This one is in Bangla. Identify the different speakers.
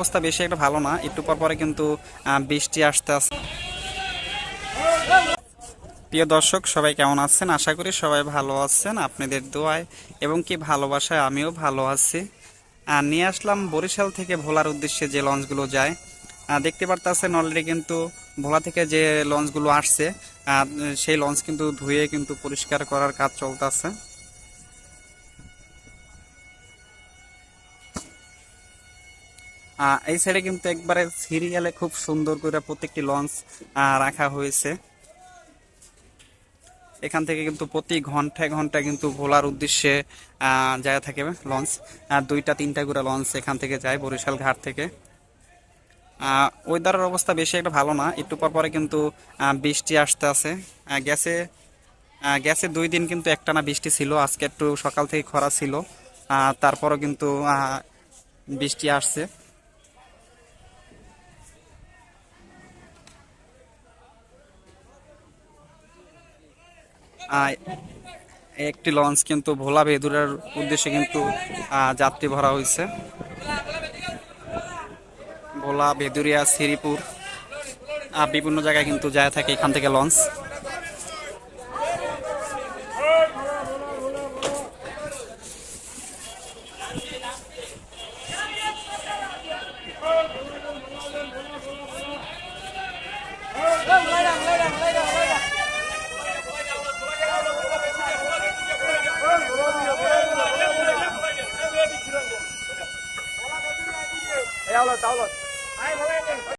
Speaker 1: অবস্থা বেশি একটা ভালো না। একটু পর পরে কিন্তু বৃষ্টি আসতে আসতে প্রিয় দর্শক, সবাই কেমন আছেন? আশা করি সবাই ভালো আছেন, আপনাদের দোয়ায় এবং কি ভালোবাসায় আমিও ভালো আছি। আর নিয়ে আসলাম বরিশাল থেকে ভোলার উদ্দেশ্যে যে লঞ্চগুলো যায়। দেখতে পারতেছেন অলরেডি কিন্তু ভোলা থেকে যে লঞ্চগুলো আসছে সেই লঞ্চ কিন্তু ধুয়ে কিন্তু পরিষ্কার করার কাজ চলতেছে। এই সাইডে কিন্তু একবারে সিরিয়ালে খুব সুন্দর করে প্রত্যেকটি লঞ্চ রাখা হয়েছে। এখান থেকে কিন্তু প্রতি ঘন্টায় ঘন্টায় কিন্তু ভোলার উদ্দেশ্যে যায় থাকে লঞ্চ আর দুইটা তিনটা করে লঞ্চ এখান থেকে যায় বরিশাল ঘাট থেকে। ওয়েদারের অবস্থা বেশি একটা ভালো না, একটু পর পরে কিন্তু বৃষ্টি আসতে আছে। গ্যাসে গ্যাসে দুই দিন কিন্তু একটানা বৃষ্টি ছিল, আজকে একটু সকাল থেকে খরা ছিল। তারপরও কিন্তু বৃষ্টি আসছে। একটি লঞ্চ কিন্তু ভোলা ভেদুরার উদ্দেশ্যে কিন্তু যাত্রী ভরা হয়েছে ভোলা ভেদুরিয়া শ্রীপুর বিভিন্ন জায়গায় কিন্তু যায় থাকে এখান থেকে লঞ্চ 到了，到了。哎，兄